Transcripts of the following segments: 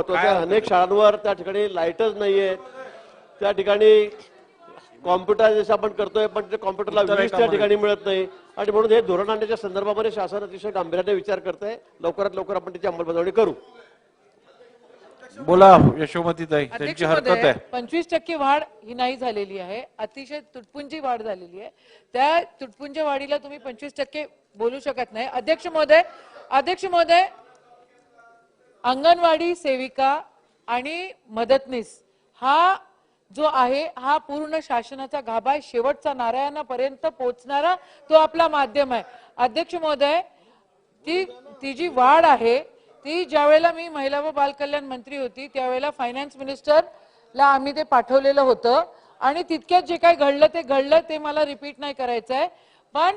महत्वाचं आहे. अनेक शाळांवर त्या ठिकाणी लाईटच नाहीये त्या ठिकाणी कॉम्प्युटर जसं आपण करतोय पण ते कॉम्प्युटरला वीज त्या? ठिकाणी मिळत नाही. आणि म्हणून हे धोरण आणण्याच्या संदर्भामध्ये शासन अतिशय गांभीर्याने विचार करत आहे लवकरात लवकर आपण त्याची अंमलबजावणी करू. बोला यशोमतीताई अध्यक्ष त्यांची हरकत आहे. पंचवीस टक्के वाढ ही नाही झालेली आहे. अतिशय तुटपुंजी वाढ झालेली आहे. त्या तुटपुंज वाढीला तुम्ही पंचवीस टक्के बोलू शकत नाही. अध्यक्ष महोदय अध्यक्ष महोदय अंगणवाडी सेविका आणि मदतनीस हा जो आहे हा पूर्ण शासनाचा गाभा आहे. शेवटचा नारायणापर्यंत पोहोचणारा तो आपला माध्यम आहे. अध्यक्ष महोदय ती ती जी वाढ आहे ती ज्यावेळेला मी महिला व बालकल्याण मंत्री होती त्यावेळेला फायनान्स मिनिस्टरला आम्ही ते पाठवलेलं होतं. आणि तितक्यात जे काही घडलं ते घडलं ते मला रिपीट नाही करायचं आहे. पण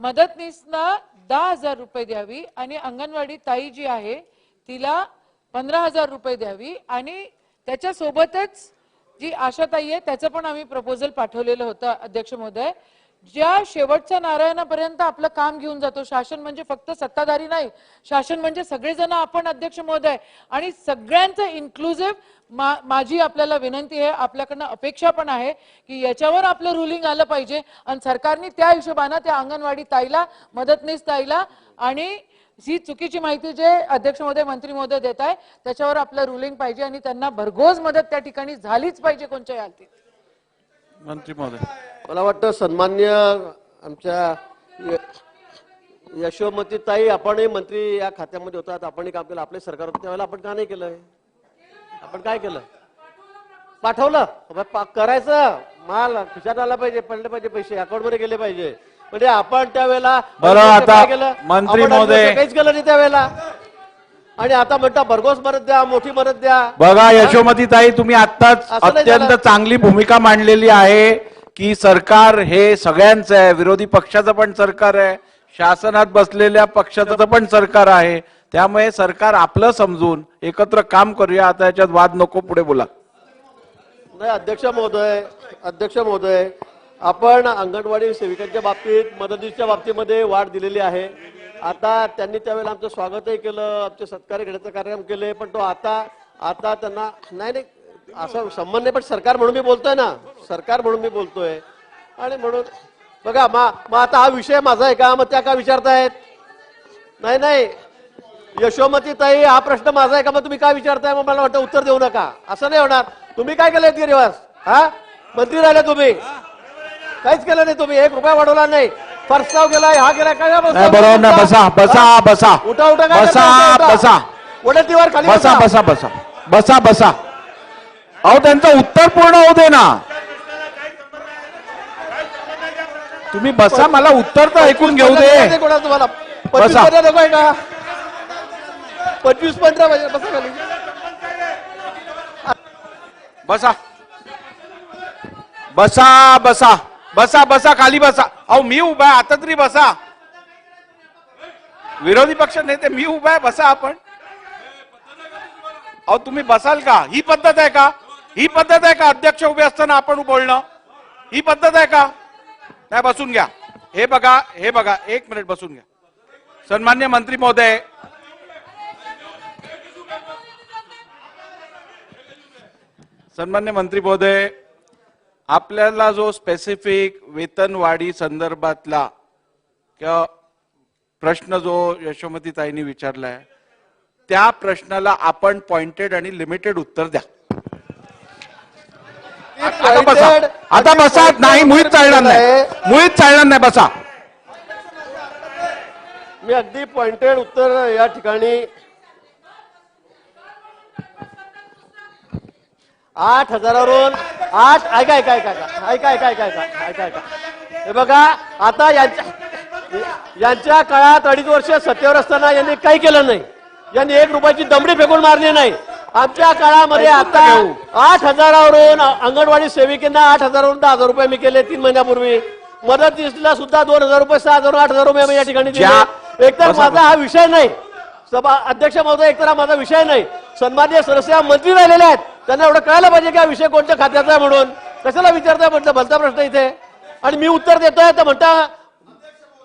मदतनीसना दहा हजार रुपये द्यावी आणि अंगणवाडी ताई जी आहे तिला पंधरा हजार रुपये द्यावी आणि त्याच्यासोबतच जी आशाताई आहे त्याचं पण आम्ही प्रपोजल पाठवलेलं होतं अध्यक्ष महोदय. ज्या शेवटच्या नारायणापर्यंत आपलं काम घेऊन जातो शासन म्हणजे फक्त सत्ताधारी नाही शासन म्हणजे सगळेजण आपण अध्यक्ष महोदय. आणि सगळ्यांचं इन्क्लुझिव्ह मा माझी आपल्याला विनंती आहे आपल्याकडनं अपेक्षा पण आहे की याच्यावर आपलं रुलिंग आलं पाहिजे. आणि सरकारने त्या हिशोबानं त्या अंगणवाडी ताईला मदतनीस ताईला आणि ही चुकीची माहिती जे अध्यक्ष महोदय मंत्री महोदय देत आहे त्याच्यावर आपलं रुलिंग पाहिजे आणि त्यांना भरघोस मदत त्या ठिकाणी झालीच पाहिजे कोणत्याही हालतीत. मंत्री महोदय. मला वाटतं सन्मान्य आमच्या य- यशोमतीताई आपणही मंत्री या खात्यामध्ये होतात आपणही काम केलं आपले सरकार होतं त्यावेळेला आपण का नाही केलं आपण काय केलं? पाठवलं. करायचं. माल खिशात आला पाहिजे पडले पाहिजे पैसे अकाउंटमध्ये गेले पाहिजे. म्हणजे आपण त्यावेळेला बरं, आता? मंत्री महोदय- काहीच केलं नाही त्यावेळेला. आणि आता म्हणता भरघोस मदत द्या मोठी मदत द्या. बघा यशोमतीताई तुम्ही आत्ताच असं नाही अत्यंत झालं. चांगली भूमिका मांडलेली आहे की सरकार हे सगळ्यांचं आहे. विरोधी पक्षाचं पण सरकार आहे. शासनात बसलेल्या पक्षाचं पण सरकार आहे. त्यामुळे सरकार आपलं समजून एकत्र काम करूया. आता याच्यात वाद नको पुढे बोला. नाही अध्यक्ष महोदय अध्यक्ष महोदय आपण अंगणवाडी सेविकांच्या बाबतीत मदतीच्या बाबतीमध्ये वाढ दिलेली आहे. आता त्यांनी त्यावेळेला आमचं स्वागतही केलं आमचे सत्कार घेण्याचा कार्यक्रम केले पण तो आता आता त्यांना नाही नाही असं संबंध नाही पण सरकार म्हणून मी बोलतोय ना. सरकार म्हणून मी बोलतोय. आणि म्हणून बघा मग आता हा विषय माझा आहे का? मग त्या का विचारतायत? नाही नाही. यशोमती ताई हा प्रश्न माझा आहे का? मग तुम्ही काय विचारताय? मग मला वाटतं उत्तर देऊ नका. असं नाही होणार. तुम्ही काय केलं गिरिवास हा? मंत्री राहिले तुम्ही. काहीच केलं नाही तुम्ही एक रुपया वाढवला नाही. प्रस्ताव केलाय हा केलाय काय बरोबर नाही बसा बसा बसा. उठा उठा काय बसा करताय? उठा. बसा. वडतीवर खाली बसा बसा. बसा बसा. बसा अहो त्यांचं उत्तर पूर्ण होऊ दे ना. तुम्ही बसा मला उत्तर तर ऐकून घेऊ पंचवीस दे. तुम्हाला. पंचवीस बसा. पंधरा नको आहे का? पंचवीस पंधरा पाहिजे बसा खाली. बसा. बसा बसा. बसा बसा खाली बसा. अहो मी उभा आहे आता तरी बसा. विरोधी पक्ष नेते मी उभा आहे बसा आपण. अहो तुम्ही बसाल का? ही पद्धत आहे का? ही पद्धत आहे का अध्यक्ष उभे असताना आपण बोलणं? ही पद्धत आहे का? नाही बसून घ्या. हे बघा हे बघा एक मिनिट बसून घ्या. सन्मान्य मंत्री महोदय. सन्मान्य मंत्री महोदय. आपल्याला जो स्पेसिफिक वेतनवाढी संदर्भातला किंवा प्रश्न जो यशोमती ताईंनी विचारलाय त्या प्रश्नाला आपण पॉइंटेड आणि लिमिटेड उत्तर द्या. आता बसा. आता बसा. नाही मुळीच चालणार नाही. मुळीच चालणार नाही. बसा. मी अगदी पॉइंटेड उत्तर या ठिकाणी आठ हजारावरून आठ ऐका ऐका ऐका ऐका ऐका ऐका ऐका ऐका ऐका हे बघा आता यांच्या यांच्या काळात अडीच वर्ष सत्तेवर असताना यांनी काही केलं नाही. यांनी एक रुपयाची दमडी फेकून मारली नाही. आमच्या काळामध्ये आता आठ हजारावरून अंगणवाडी सेविकेंना आठ हजारावरून दहा हजार रुपये मी केले तीन महिन्यापूर्वी. मदतीसला सुद्धा दोन हजार रुपये सहा हजार आठ हजार रुपये या ठिकाणी एकतर माझा हा विषय नाही. सभा अध्यक्ष महोदय एकतर हा माझा विषय नाही. सन्मान्य सदस्य मंत्री राहिलेले आहेत. त्यांना एवढं कळायला पाहिजे की हा विषय कोणत्या खात्याचा आहे म्हणून. कशाला विचारताय म्हटलं भलता प्रश्न इथे. आणि मी उत्तर देतोय तर म्हणता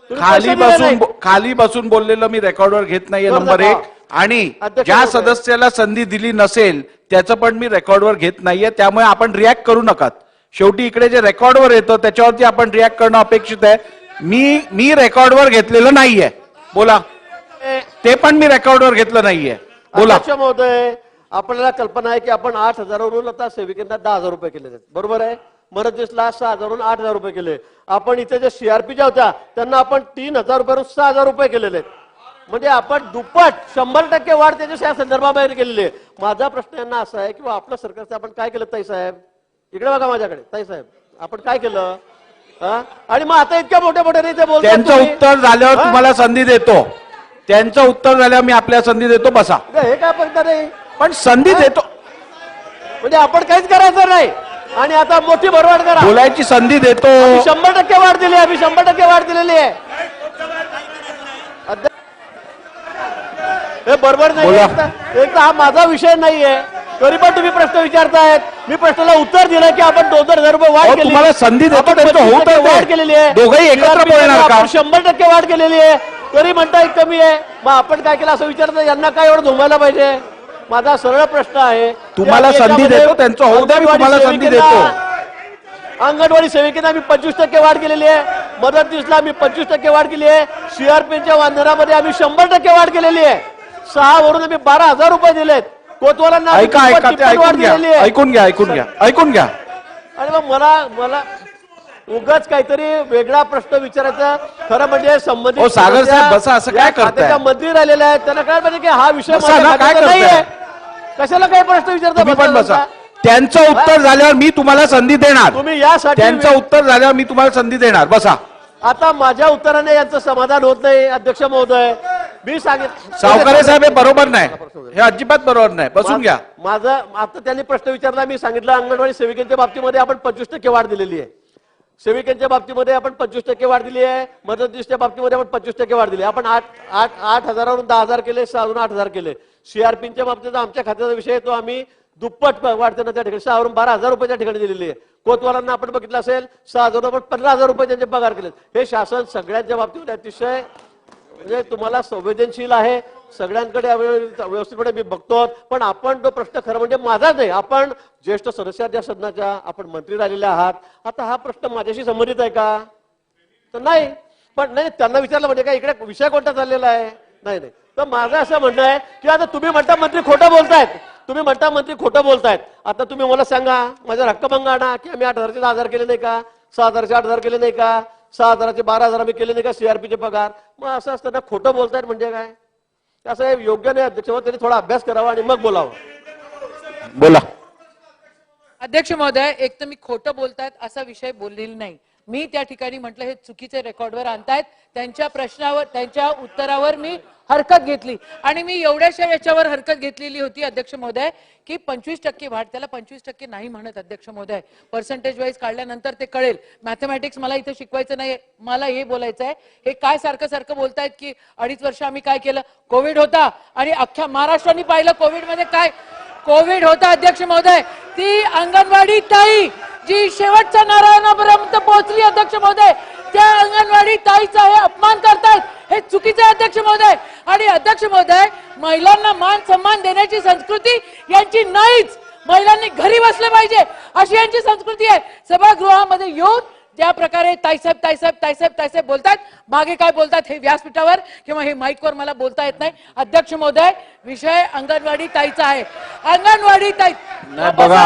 खाली. बसून खाली बसून बोललेलं मी रेकॉर्डवर घेत नाहीये बरं, नंबर बरं. एक. आणि ज्या. सदस्याला संधी दिली नसेल त्याचं पण मी रेकॉर्डवर घेत नाहीये. त्यामुळे आपण रिॲक्ट करू नकात. शेवटी इकडे जे रेकॉर्डवर येतं त्याच्यावरती आपण रिॲक्ट करणं अपेक्षित आहे. मी मी रेकॉर्डवर घेतलेलं नाहीये. बोला. ते पण मी रेकॉर्डवर घेतलं नाहीये. बोला. महोदय आपल्याला कल्पना आहे की आपण आठ हजारावरून आता सेविकांना दहा हजार रुपये केले बरोबर आहे? मदतनीसला सहा हजारवरून आठ हजार रुपये केले. आपण इथे जे सीआरपी ज्या होत्या त्यांना आपण तीन हजार रुपयावरून सहा हजार रुपये केलेले आहेत. म्हणजे आपण दुप्पट शंभर टक्के वाढ त्याच्या या संदर्भाबाहेर केलेली आहे. माझा प्रश्न यांना असा आहे की आपल्या सरकारचं आपण काय केलं ताई साहेब? इकडे बघा माझ्याकडे. ताई साहेब आपण काय केलं? आणि मग आता इतक्या मोठ्या मोठ्या बोलतात त्यांचं. उत्तर झाल्यावर? तुम्हाला संधी देतो. त्यांचं उत्तर झाल्यावर मी आपल्या संधी देतो बसा. हे काय पद्धत नाही पण संधी देतो. म्हणजे आपण काहीच करायचं नाही. आणि आता मोठी भरवाड करा. बोलायची संधी देतो. शंभर टक्के वाढ दिली आम्ही शंभर टक्के वाढ दिलेली आहे. हे बरोबर नाही. एक तर- हा माझा विषय नाहीये तरी पण तुम्ही प्रश्न विचारतायत. मी प्रश्नाला उत्तर दिलं की आपण दोन हजार रुपये वाढ केली. तुम्हाला संधी देतो आपण त्यांचं 25 होऊ तर टक्के दे. वाढ केलेली आहे. दोघंही एकत्र बोलणार का? शंभर टक्के वाढ केलेली आहे. तरी म्हणताय कमी आहे. मग आपण काय केलं असं विचारतं यांना काय एवढं धुमायला पाहिजे? माझा सरळ प्रश्न आहे. तुम्हाला संधी देतो, त्यांचं होऊ द्या, मी तुम्हाला संधी सेविकांना- अंगणवाडी सेविकेने आम्ही पंचवीस टक्के वाढ केलेली आहे. मदतनीसला आम्ही पंचवीस टक्के वाढ केली आहे. सीआरपीच्या वांधनामध्ये आम्ही शंभर टक्के वाढ केलेली आहे. सहा वरून आम्ही बारा हजार रुपये दिलेत. कोतवालांना वाढ ऐकून घ्या. दिलेली आहे? ऐकून घ्या ऐकून घ्या. ऐकून घ्या. आणि मग मला मला उगाच काहीतरी वेगळा प्रश्न विचारायचा. खरं म्हणजे संबंधित ओ, सागर साहेब, बसा, असं काय करताय? खात्याच्या मंत्री राहिलेले आहेत. त्यांना काय पाहिजे की हा विषय बसा माझ्या कशाला काही प्रश्न विचारता तुम्ही पण बसा, बसा. बसा? त्यांचं उत्तर झाल्यावर मी तुम्हाला संधी देणार. तुम्ही यासाठी त्यांचं उत्तर झाल्यावर मी तुम्हाला संधी देणार. बसा. आता माझ्या उत्तराने यांचं समाधान होत नाही अध्यक्ष महोदय. मी सांगितलं सावकारे साहेब हे बरोबर नाही. हे अजिबात बरोबर नाही. बसून घ्या. माझं आता त्यांनी प्रश्न विचारला मी सांगितलं अंगणवाडी सेविकांच्या बाबतीमध्ये आपण पंचवीस टक्के वाढ दिलेली आहे. सेविकांच्या बाबतीमध्ये आपण पंचवीस टक्के वाढ दिली आहे मदतनीसच्या बाबतीमध्ये आपण पंचवीस टक्के वाढ दिली आपण आठ आठ आठ हजारावरून दहा हजार केले सहावरून आठ हजार केले. सीआरपीच्या बाबतीत आमच्या खात्याचा विषय आहे, तो आम्ही दुप्पट वाढ त्यांना त्या ठिकाणी सहावरून बारा हजार रुपये त्या ठिकाणी दिलेली आहे. कोतवालांना आपण बघितलं असेल सहा हजार आपण पंधरा हजार रुपये त्यांचे पगार केले हे शासन सगळ्यांच्या बाबतीमध्ये अतिशय म्हणजे तुम्हाला संवेदनशील आहे. सगळ्यांकडे व्यवस्थितपणे मी बघतो. पण आपण तो प्रश्न खरं म्हणजे माझाच नाही. आपण ज्येष्ठ सदस्य या सदनाच्या आपण मंत्री राहिलेले आहात. आता हा प्रश्न माझ्याशी संबंधित आहे का? तर नाही. पण नाही त्यांना विचारलं म्हणजे काय? इकडे विषय कोणता चाललेला आहे? नाही नाही. तर माझं असं म्हणणं आहे की आता तुम्ही म्हणता मंत्री खोटं बोलतायत. तुम्ही म्हणता मंत्री खोटं बोलतायत. आता तुम्ही मला सांगा माझ्या रक्कम आणा की आम्ही आठ हजारचे दहा हजार केले नाही का? सहा हजारचे आठ हजार केले नाही का? सहा हजाराचे बारा हजार आम्ही केले नाही का? सीआरपीचे पगार. मग असं असताना खोटं बोलतायत म्हणजे काय? असं हे योग्य नाही अध्यक्ष त्यांनी थोडा अभ्यास करावा आणि मग बोलावं. बोला. अध्यक्ष महोदय एक तर मी खोटं बोलतायत असा विषय बोललेला नाही. मी त्या ठिकाणी म्हटलं हे चुकीचे रेकॉर्डवर आणतायत. त्यांच्या प्रश्नावर त्यांच्या उत्तरावर मी हरकत घेतली. आणि मी एवढ्याशा याच्यावर हरकत घेतलेली होती अध्यक्ष महोदय की पंचवीस टक्के वाढ त्याला पंचवीस टक्के नाही म्हणत अध्यक्ष महोदय. पर्सेंटेज वाईज काढल्यानंतर ते कळेल. मॅथमॅटिक्स मला इथे शिकवायचं नाही मला हे बोलायचं आहे. हे काय सारखं सारखं बोलतायत की अडीच वर्ष आम्ही काय केलं? कोविड होता. आणि अख्ख्या महाराष्ट्राने पाहिलं कोविडमध्ये काय? कोविड होता अध्यक्ष महोदय. ती अंगणवाडी ताई जी शेवटच्या नारायणापर्यंत पोहोचली अध्यक्ष महोदय त्या अंगणवाडी ताईचा हे अपमान करतायत हे चुकीचे अध्यक्ष महोदय. आणि अध्यक्ष महोदय महिलांना मान सन्मान देण्याची संस्कृती यांची नाहीच. महिलांनी घरी बसले पाहिजे अशी यांची संस्कृती आहे. सभागृहामध्ये येऊन ज्या प्रकारे ताईसाहेब ताईसाहेब ताईसाहेब ताईसाहेब बोलतात मागे काय बोलतात हे व्यासपीठावर किंवा हे माईकवर मला बोलता येत नाही. अध्यक्ष महोदय विषय अंगणवाडी ताईचा आहे. अंगणवाडी ताई बघा.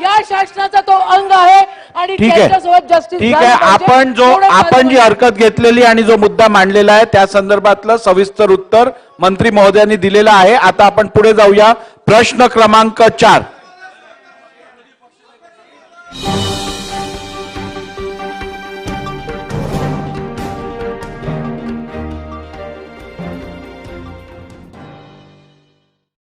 या शासनाचा तो अंग आहे आणि ठीक आहे. ठीक आहे. आपण जो आपण जी हरकत घेतलेली आणि जो मुद्दा मांडलेला आहे त्या संदर्भातलं सविस्तर उत्तर मंत्री महोदयांनी दिलेलं आहे. आता आपण पुढे जाऊया. प्रश्न क्रमांक चार.